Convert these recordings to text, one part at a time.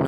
no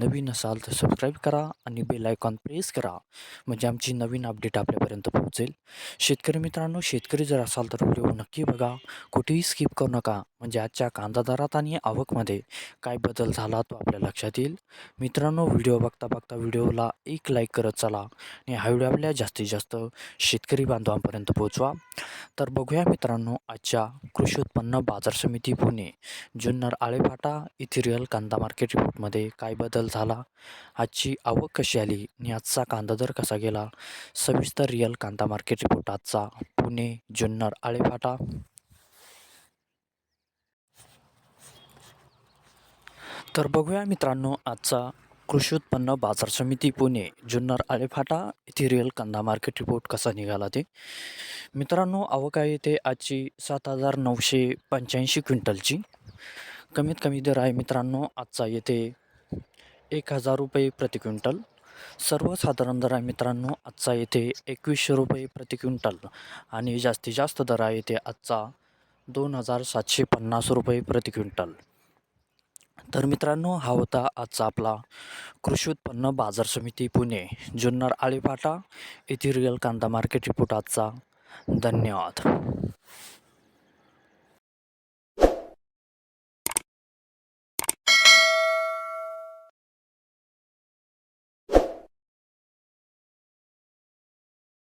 नवीन असाल तर subscribe करा आणि बेल आयकॉन प्रेस करा. म्हणजे आमची नवीन अपडेट आपल्यापर्यंत पोहोचेल. शेतकरी मित्रांनो शेतकरी जर असाल तर व्हिडिओ नक्की बघा. कुठेही स्किप करू नका. म्हणजे आजच्या कांदा दरात आणि आवकमध्ये काय बदल झाला तो आपल्या लक्षात येईल. मित्रांनो व्हिडिओ बघता बघता व्हिडिओला एक लाईक करत चला आणि हा व्हिडिओ आपल्या जास्तीत जास्त शेतकरी बांधवांपर्यंत पोहोचवा. तर बघूया मित्रांनो आजच्या कृषी उत्पन्न बाजार समिती पुणे जुन्नर आळेफाटा इथिरियल कांदा मार्केट रिपोर्टमध्ये काय बदल झाला? आजची आवक कशी आली आणि आजचा कांदा दर कसा गेला? सविस्तर रिअल कांदा मार्केट रिपोर्ट आजचा पुणे जुन्नर आळेफाटा. तर बघूया मित्रांनो आजचा कृषी उत्पन्न बाजार समिती पुणे जुन्नर आलेफाटा येथे रिअल कांदा मार्केट रिपोर्ट कसा निघाला ते. मित्रांनो आवक आहे ते आजची सात हजार नऊशे पंच्याऐंशी क्विंटलची. कमीत कमी दर आहे मित्रांनो आजचा येथे एक हजार रुपये प्रति क्विंटल. सर्वसाधारण दर आहे मित्रांनो आजचा येथे एकवीसशे रुपये प्रति क्विंटल. आणि जास्तीत जास्त दर आहे येथे आजचा दोन हजार सातशे पन्नास रुपये प्रति क्विंटल. तर मित्रांनो हा होता आजचा आपला कृषी उत्पन्न बाजार समिती पुणे. जुन्नर आळीपाटा येथील रिअल कांदा मार्केट रिपोर्ट आजचा. धन्यवाद.